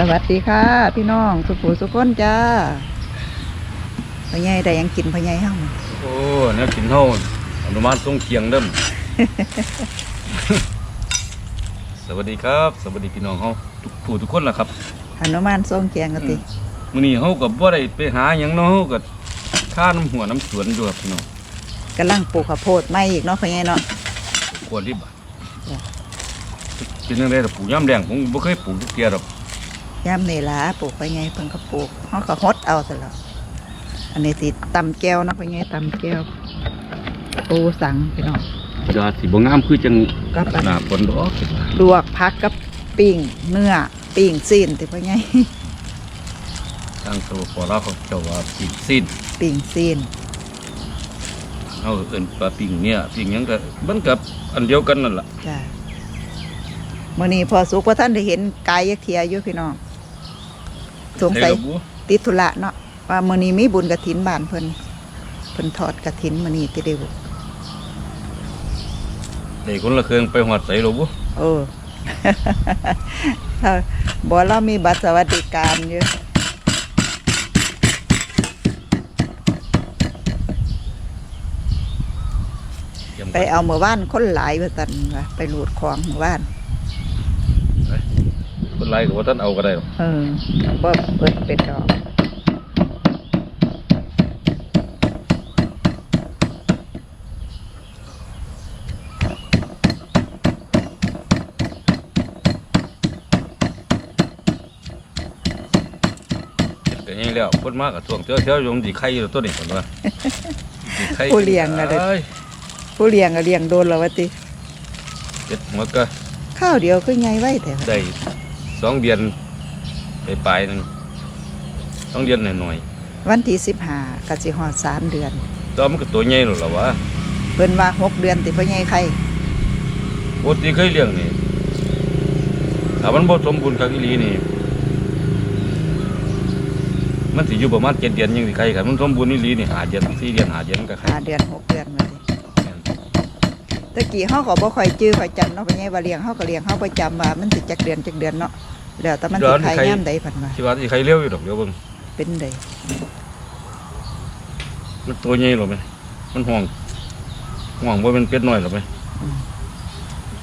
สวัสดีค่ะ พี่น้องสุภูสุขคนจ้าพ่อใหญ่ได้หยังกินพ่อใหญ่ห้างโอ้เนี่ยกินเท่าอนุมานทรงเคียงเด้มสวัสดีครับ สวัสดีพี่น้องเฮาทุกผู้ทุกคนล่ะครับหนุมานทรงเกียงกติมื้อนี้เฮาก็บ่ได้ไปหาหยังเนาะเฮาก็ค่าน้ำหัวน้ำสวนอยู่ครับพี่น้องกำลังปลูกข้าวโพดไม่อีกเนาะพ่อใหญ่เนาะควรรีบอะจ้ะเป็นจังได๋ล่ะปลูกยามแดงผมบ่เคยปลูกทุกเที่ยดอก ย่ามเนลาปลูกพ่อใหญ่เพิ่นก็ปลูกเฮาก็ฮดเอาซะแล้วอันนี้ติตำแก้วเนาะพ่อใหญ่ตำแก้วปูสังพี่น้องจะสิบ่งามคือจังกับอันหน้าฝนดอกลวกผักกับปิ้งเนื้อปิ้งซีนติพ่อใหญ่ทางตัวพอเราเขาเจ้าว่าปิ่งสิ้นปิ้งซีนเฮาเอิ้นปลาปิ่งเนี่ยปิ่งหยังก็มันกับอันเดียวกันนั่นล่ะจ้ามื้อนี้พอสุกว่าท่านได้เห็นกายยักเทียอยู่พี่น้อง สงสัยได้ระบุติดธุระเนาะว่ามื้อนี้มีบุญกระถินบ้านเพิ่นเพิ่นทอดกระถินมื้อนี้ติได้บุได้คนละเครื่องไปฮอดไสระบุโอ้ถ้าบ่เรามีบัตรสวัสดิการอยู่เตรียมไปเอาเมื่อวานคนหลายว่าซั่นว่าไปรูดของเมื่อวานคน ไรก็บ่ทันเอาก็ได้หรอกเออบ่เปิดเป็นดอกก็ยังแล้วคนมากกับช่วงเที่ยวเที่ยวยงดีไข่อยู่ตัวนี้คนว่าสิไข่ผู้เลี้ยงน่ะเด้ออ้ยผู้เลี้ยงก็เลี้ยงโดนแล้วว่าติเจ็ดหัวก็ข้าวเดียวคือใหญ่ไว้แต่ว่าได้ สองเดือนไปปลายๆหนึงสองเดือนหน่อยวันที่สิบห้าก็สิฮอดสามเดือน ๆตอนมันก็ตัวใหญ่หรอกล่ะวะเพิ่นว่าหกเดือนติพ่อใหญ่ไข่ปกติเคยเลี้ยงนี่ถ้ามันบ่สมบูรณ์คักอีหลีนี่ มันสิอยู่ประมาณเจ็ดเดือนยังสิไข่กันมันสมบูรณ์อีหลีนี่หาเดือนสี่เดือนหาเดือนมันก็ไข่ห้าเดือนหกเดือนมาสิตะกี้เฮาก็บ่ค่อยจื้อค่อยจำเนาะพ่อใหญ่ว่าเลี้ยงเฮาก็เลี้ยงเฮาประจำว่ามันสิจักเดือนจักเดือนเนาะ แล้วแต่มันสิไข่ยามใดเพิ่นว่าที่ว่าสิไข่เร็วอยู่ดอกเดี๋ยวเบิ่งเป็นใดมันตัวใหญ่หรอไหมมันห่วงห่วงว่าเป็นเป็ดน้อยหรอไหม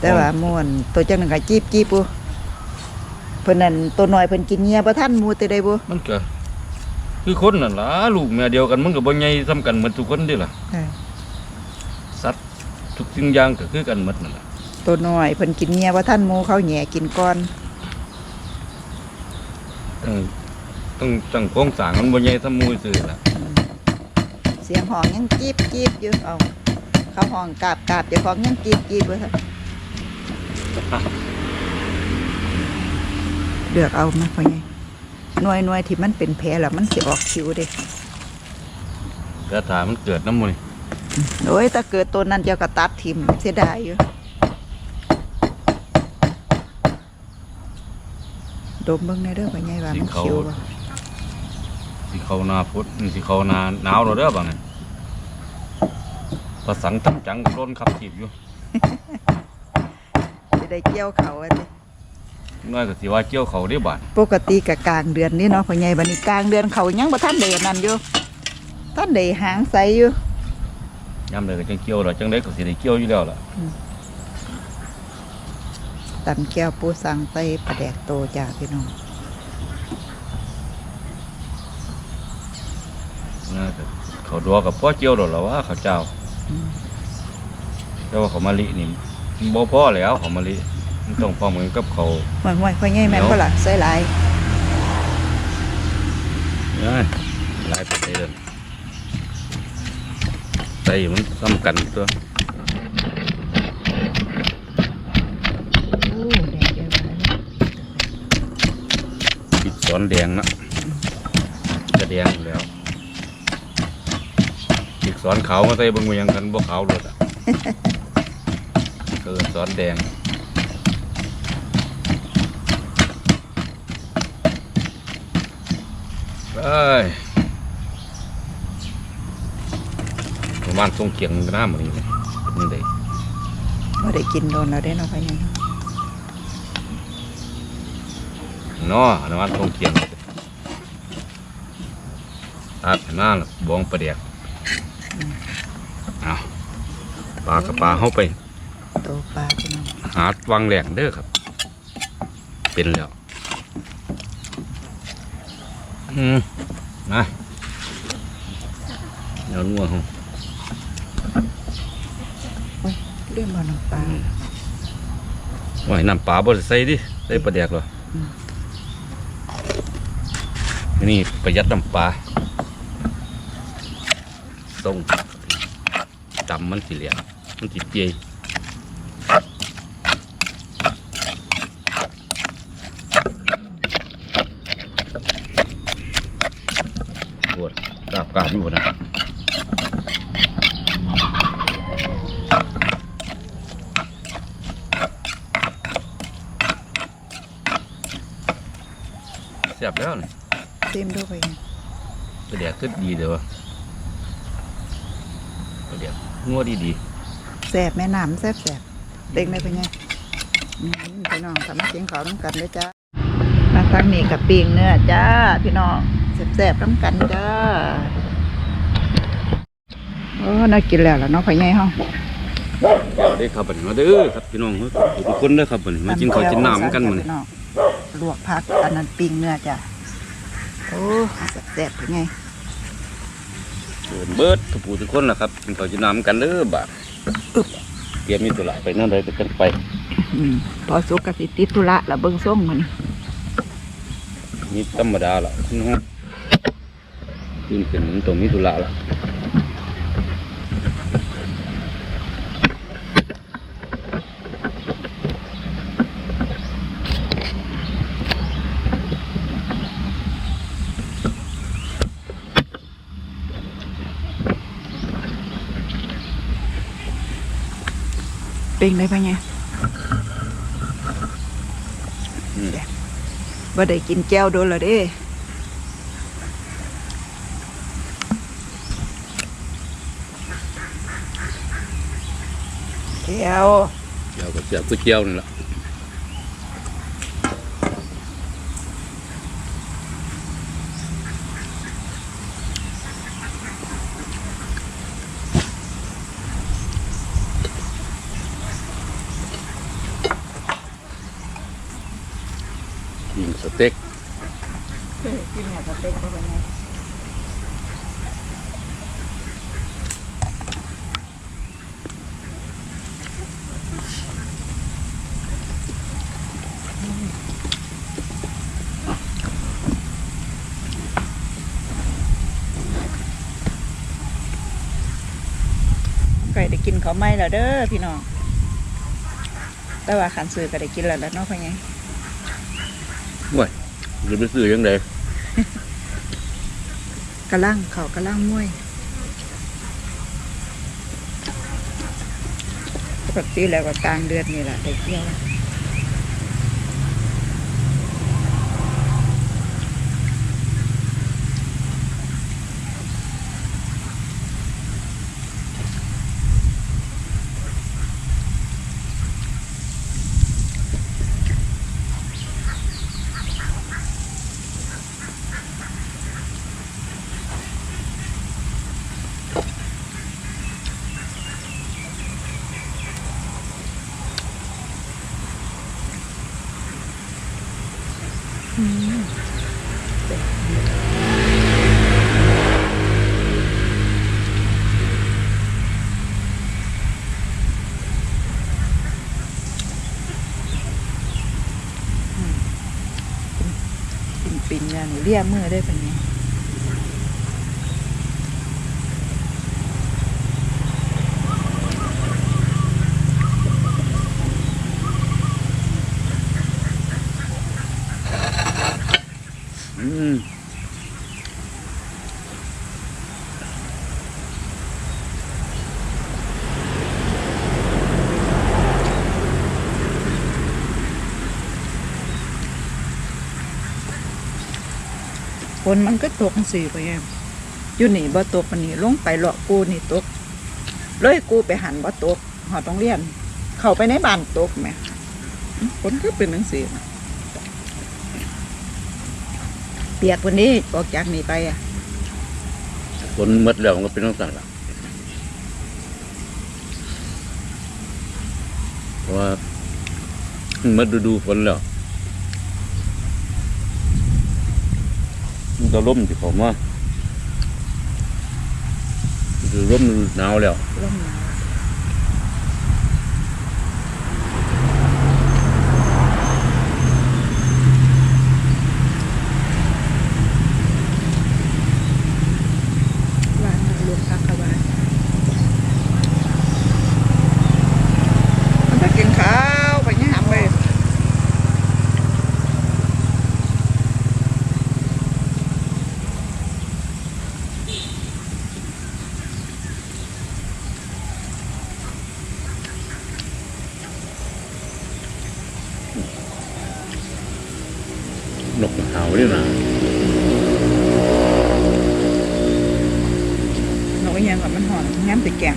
แต่ว่าม่วนตัวจังนึงก็จีบจีบปูเพิ่นนั่นตัวน้อยเพิ่นกินเหยียบ่ทันหมู่แต่ใดบ่มันก็คือคนนั่นล่ะลูกแม่เดียวกันมันก็บ่ใหญ่ซ้ำกันเหมือนทุกคนเดิล่ะเออสัตว์ทุกสิ่งอย่างก็คือกันหมดนั่นล่ะตัวน้อยเพิ่นกินเหยียบ่ทันหมู่เขาแหย่กินก่อนต้ องต้องต้องโครงสร้างมันบ่ใหญ่ซ้ำหมู่ซื่อล่ะเสียงห้องยังจีบจีบอยู่เอาเขาห้องกราบกราบเจ้าของยังจีบจีบว่าซั่นเลือกเอามาพ่อใหญ่หน่วยหน่วยที่มันเป็นแผลแล้วมันสิออกคิวเด้แต่ถ้ามันเกิดน้ำมันโอ้ยถ้าเกิดตัวนั้นเจ้าก็ตัดทิ่มเสียดายอยู่ ดมเบิ่งในเด้อพ่อใหญ่ว่ามันคิวบ่สิเข้าหน้าพุธสิเข้าหน้าหนาวแล้วเด้อบัดนี้ภาษาตั้งจังโดนขับถีบอยู่สิได้เกี่ยวเขาอะติน้อยก็สิว่าเกี่ยวเขาได้บาดปกติก็กลางเดือนนี่เนาะพ่อใหญ่บัดนี้กลางเดือนเขายังบ่ทันได้อันนั่นอยู่ทันได้หางใสอยู่ยามใดก็จังเกี่ยวดอกจังไดก็สิได้เกี่ยวอยู่แล้วล่ะ ตำแก้วปูสังไปปลาแดกโตจ้าพี่น้องนะก็เขาดัวกับพ่อเจียวดอกแล้วว่าเขาเจ้าอืมแต่ว่าเขามาลินี่มันบ่พอแล้วเขามาลิมันต้องพอเหมือนกับเขาห่วยห่วยพ่อใหญ่แม่นเดี๋ยวบ่ล่ะใส่หลายเนี่ยหลายประเทศใส่มันซ้ำกันตัว โอ้แดงเยอะไปเลย ปิดส อนแดงนะจะแดงอยู่แล้วปิดสอนขาวมาใส่เบางเวียงกันบ่ขาวเลยอะเกิดสอนแดงไปประมาณทรงเกียงหน้ามันนี่เลยเป็นยังไงบ่ได้กินโดนแล้วได้เนาะพ่อใหญ่ เนาะน้ำมันทงเคียงตัดให้มาแล้วบองปลาเดียกเอาปลากับปลาเข้าไปโตปลาพี่น้องหาวังแหลกเด้อครับ เป็นแล้วอืมนะเดี๋ยวนัวเขาเรื่องบ่น้ำปลาโอ้ยน้ำปลาบ่ได้ใส่ดิใส่ปลาแดกเหรออม นี่ประหยัดน้ำปลาต้องจำมันสิเหลียมันสิเปียปวดกราบกราบอยู่นะ เสียบแล้วนี่ เต็มด้วยไปไงปลาแดกก็ดีเด้อปลาแดกงัวดีดีแสบแม่น้ำแสบแสบเด็กได้ไปไงอืมพี่น้องทำมาเสียงขาวน้ำกันเลยจ้ามาทางนี้กับปีงเนื้อจ้า พี่น้องแสบๆน้ำกันจ้าโอ้น่ากินแล้วล่ะเนาะพ่อใหญ่ห้องๆเอาได้ครับบัดนี้มาเด้อครับพี่น้องทุกคนเด้อครับบัดนี้มากินข้าวกินน้ำกันมื้อนี้พี่องลวกผักอันนั้นปิ้งเนื้อจ้ะ โอ้แซ่บๆเป็นไงเชิญเบิดทุกผู้ทุกคนล่ะครับกินข้าวกินน้ำกันเด้อบาดเตรียมมีตุละไปนั่นใดไปกันไปอืมพอสุกกสิติดธุระละเบิ่งส้มมันมีธรรมดาล่ะพี่น้องขึ้นขึ้นตรงมีตุละล่ะ ปิ้งได้ปะเนี่ยบ่ได้กินแก้วโดนละเด้แก้วแก้วก็เสียบก๋วยเตี๋ยวนี่ละ ยิงสเต็กกินเนี่ยสเต็กได้ปะไงไก่ได้กินเขาวไหม่แล้วเด้อพี่น้อง แต่ว่าขันซื้อก็ได้กินแล้วแล้วเนาะพ่อไง ว้ยหรือไปซื้อยังไงกระล่างเขากระล่างมวยปกติแล้วก็กลางเดือนนี่แหละได้เที่ยวปิ่นปิ่นๆอ ย่างนี้เรียกมือได้ไป็นไง อืม ฝ นมันก็ตกสีไปไงอยู่นี่บ่ตกมันนี่ลงไปเลาะกูนี่ตกเลยกูไปหันบ่ตกหอต้องเรียน เข้าไปในบ้านตกแหม่ฝนก็เป็นหนังสีเปียกวันนี้ออกจากนี่ไปอะฝนมดแล้วมันก็เป็นต้องสั่นละเพราะว่ามันมดฤดูฝนแล้ว มันก็ล่มที่ผมว่าดูล่มหนาวแล้วล่มหนาวร้านรวมพักกบานมันจะกินข้าวไปเนี่ยหามไป นกหาวนี่นะเราก็ยังกับมันหอมแง้มติแกง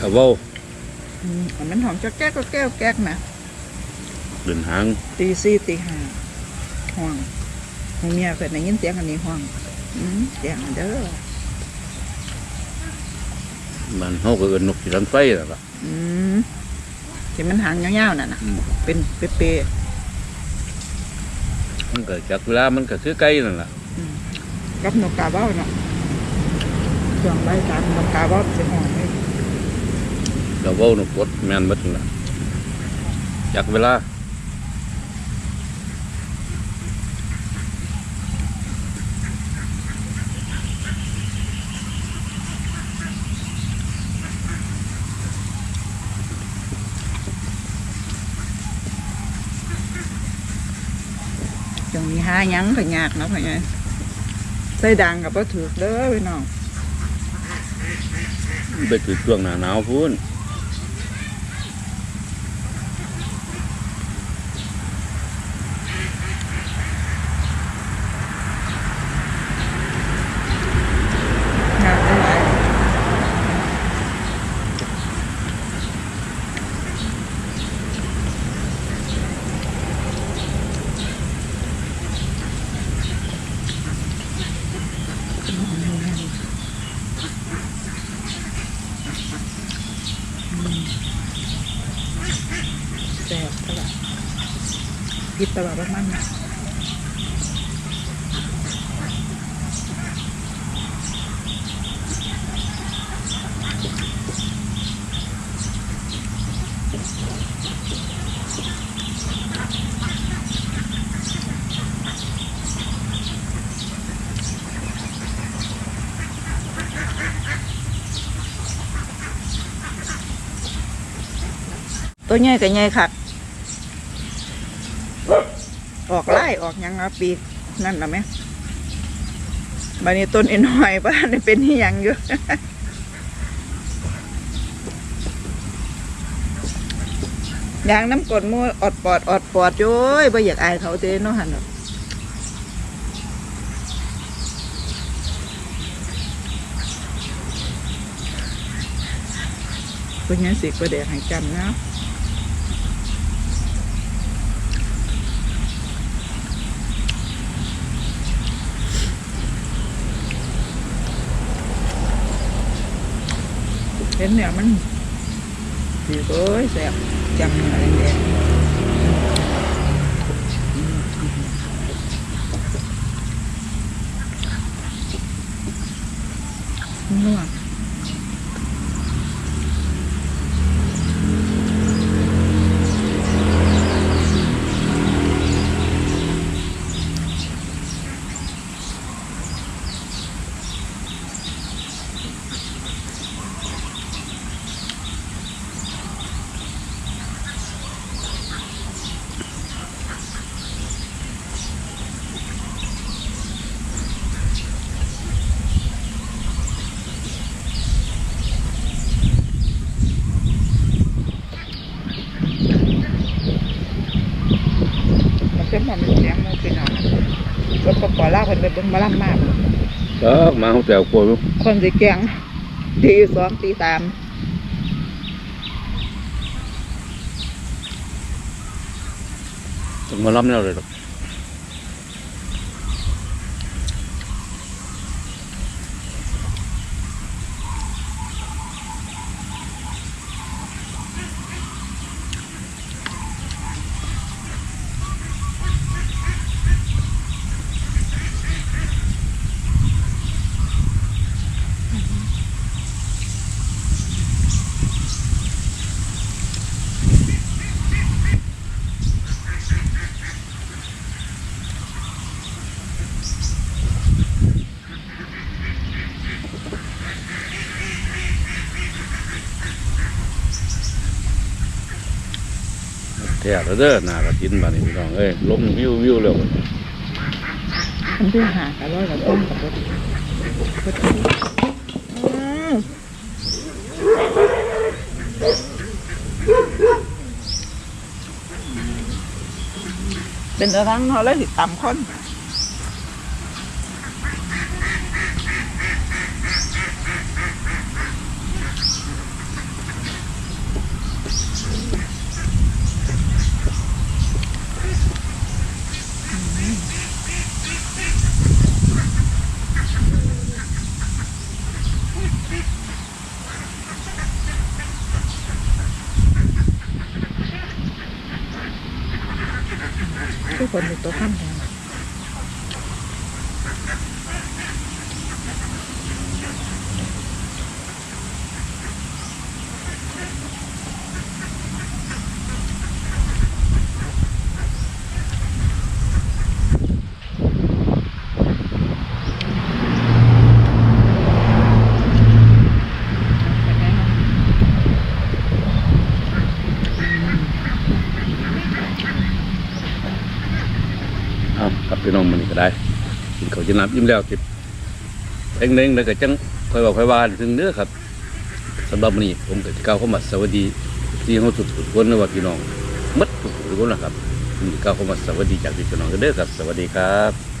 ขาวเว้าอืมมันหอมจะแก้ก็แก้วแก๊กนะเดินหางตีสี่ตีห้าห่วงหูเมียเคยได้ยินเสียงอันนี้ห่วงอืมเสียงเด้อมันเฮาก็เอินนกสีสันไฟนั่นล่ะอืมที่มันหางยาวๆนั่นนะเป็นเป๊ะ มันก็จากเวลามันก็คือไก่นั่นล่ะๆกับนกกาเบ้าเนาะช่วงใบายสามนกกาเบ้าจะหอมเลยเราเว้านกกดแม่นหมดนั่นล่ะจากเวลา งนี้หายังก็ยากนะพ่อใหญ่ใส่ดังกับว่าถือเด้อพี่น้องไปถึงช่วงหนาหนาวพูน งานอะไรแซ่บตลอด พิดตลอดมันนะตัวใหญ่กับใหญ่คัก ออกไล่ออกยังเอาปีกนั่นละไหมบันนี้ต้นอีน้อยบ้านนี่เป็นที่ยังอยู่ยางน้ำกรดมูอดปอดอดปอดโจ้ยบ่อยากอายเขาเด้เนาะหันเนาะคนนี้สิก็เด็กให้จำเนาะ เห็นเนี่ยมันสีโอ้ยแสบจังอะไรแดงๆนัวมันเป็นมันเสียงมันเป็นอะไรรถปป ล่าเพิ่นไปเบิ่งหมาล่ำมากเออมาเฮาแต่กลัวอยู่คนสิแกงตีสองตีสามต้องมาล้ำแนวเลยดอก แล้วเด้อหน้ากระถินบัดนี้พี่น้องเอ้ยลมวิววิวแล้วมันเพิ่งหากันร้อยกับต้มกับรถเป็นอะไรเขาเลยติดตามคน ทุกคนมีตั มครับพี่น้องมันนี่ก็ได้กินข้าวกินน้ำอิ่มแล้วสิเอ็งเน่งแล้วก็จังค่อยบอกค่อยว่านถึงเนื้อครับสำหรับมันนี่ผมก็สิกล่าวคำว่าสวัสดีที่เฮาสุดสุดคนนะว่าพี่น้องมัดทุกคนนะครับผมสิกล่าวคำว่าสวัสดีจากพี่น้องก็เด้อครับ สวัสดีครับ